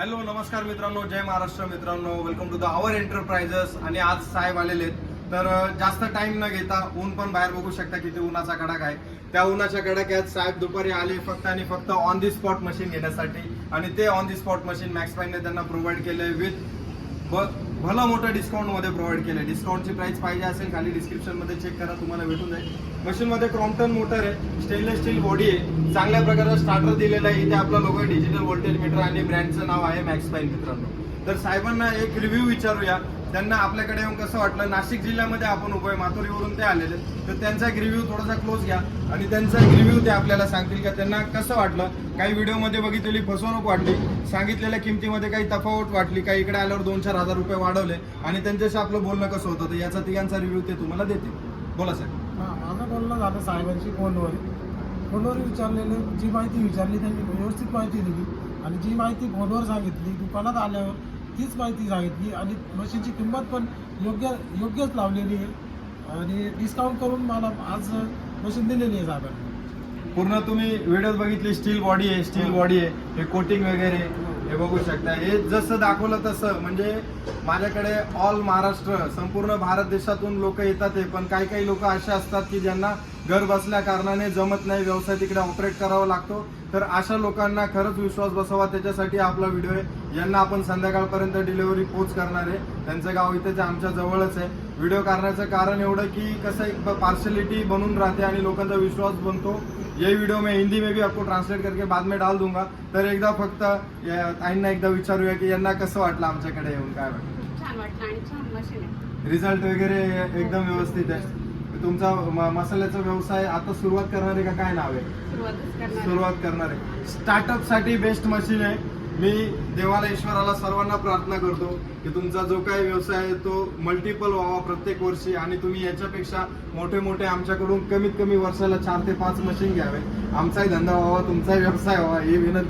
Hello नमस्कार मित्रांनो जय महाराष्ट्र मित्रांनो. Welcome to the our enterprises आणि आज साहेब आलेले आहेत. तर जास्त टाइम न घेता ऊन पण बाहेर बघू शकता किती उन्हाचा कडाक आहे. त्या उन्हाच्या कडाक्यात साहेब दुपारी आले फक्त आणि फक्त ऑन दी स्पॉट मशीन घेण्यासाठी. आणि ते on the spot machine max त्यांना प्रोव्हाइड केले विथ भला मोठा डिस्काउंटमध्ये प्रोव्हाइड केलं आहे डिस्काउंटची प्राइस पाहिजे असेल खाली डिस्क्रिप्शनमध्ये चेक करा तुम्हाला भेटून जाईल. मशीनमध्ये क्रॉम्प्टन मोटर आहे स्टेनलेस स्टील बॉडी आहे. चांगल्या प्रकारचा स्टार्टर दिलेला आहे. इथे आपला लोक डिजिटल व्होल्टेज मीटर आणि ब्रँडचं नाव आहे मॅक्सपाईन मित्रांनो. तर साहेबांना एक रिव्ह्यू विचारूया. त्यांना आपल्याकडे येऊन कसं वाटलं नाशिक जिल्ह्यामध्ये आपण उभं आहे माथुरीवरून ते आलेले तर त्यांचा एक रिव्ह्यू थोडासा क्लोज घ्या आणि त्यांचा एक रिव्ह्यू ते आपल्याला सांगतील का त्यांना कसं वाटलं. काही व्हिडिओमध्ये बघितलेली फसवणूक वाटली सांगितलेल्या किमतीमध्ये काही तफावत वाटली काही इकडे आल्यावर दोन चार हजार रुपये वाढवले आणि त्यांच्याशी आपलं बोलणं कसं होतं तर याचा तिघांचा रिव्ह्यू ते तुम्हाला देतील. बोला साहेब हां माझं बोलणं झालं साहेबांशी फोनवर. फोनवर विचारलेले जी माहिती विचारली त्यांनी व्यवस्थित माहिती दिली आणि जी माहिती फोनवर सांगितली दुकानात आल्यावर तीच माहिती सांगितली आणि मशीनची किंमत पण योग्य योग्यच लावलेली आहे. आणि डिस्काउंट करून मला आज मशीन दिलेली आहे साहेबांनी पूर्ण तुम्ही व्हिडिओ बघितली स्टील बॉडी आहे स्टील बॉडी आहे हे कोटिंग वगैरे. हे बघू शकता. हे जसं दाखवलं तसं म्हणजे माझ्याकडे ऑल महाराष्ट्र संपूर्ण भारत देशातून लोक येतात आहे पण काही काही लोक असे असतात की ज्यांना घर बसल्या कारणाने जमत नाही व्यवसाय तिकडे ऑपरेट करावा लागतो. तर अशा लोकांना खरंच विश्वास बसावा त्याच्यासाठी आपला व्हिडिओ आहे. यांना आपण संध्याकाळपर्यंत डिलिव्हरी पोच करणार आहे. त्यांचं गाव इथेच आहे, आमच्या जवळच आहे. व्हिडिओ करण्याचं कारण एवढं की कसं एक पार्शलिटी बनून राहते आणि लोकांचा विश्वास बनतो. ये वीडियो मैं हिंदी में भी आपको ट्रांसलेट करके बाद में डाल दूंगा. तर एकदा फक्त या ताईंना एकदा विचारूया की यांना कसं वाटलं आमच्याकडे येऊन काय वाटलं? खूप छान वाटलं आणि छान मशीन आहे रिझल्ट वगैरे एकदम व्यवस्थित आहे. तुमचा म- मसाल्याचा व्यवसाय आता सुरुवात करणार आहे का? काय नाव आहे? सुरुवातच करणार सुरुवात करणार आहे. स्टार्टअपसाठी बेस्ट मशीन आहे. मी देवाला ईश्वराला सर्वांना प्रार्थना करतो की तुमचा जो काही व्यवसाय आहे तो मल्टिपल व्हावा प्रत्येक वर्षी आणि तुम्ही याच्यापेक्षा मोठे मोठे आमच्याकडून कमीत कमी वर्षाला चार ते पाच मशीन घ्यावे. आमचाही धंदा व्हावा तुमचाही व्यवसाय व्हावा ही विनंती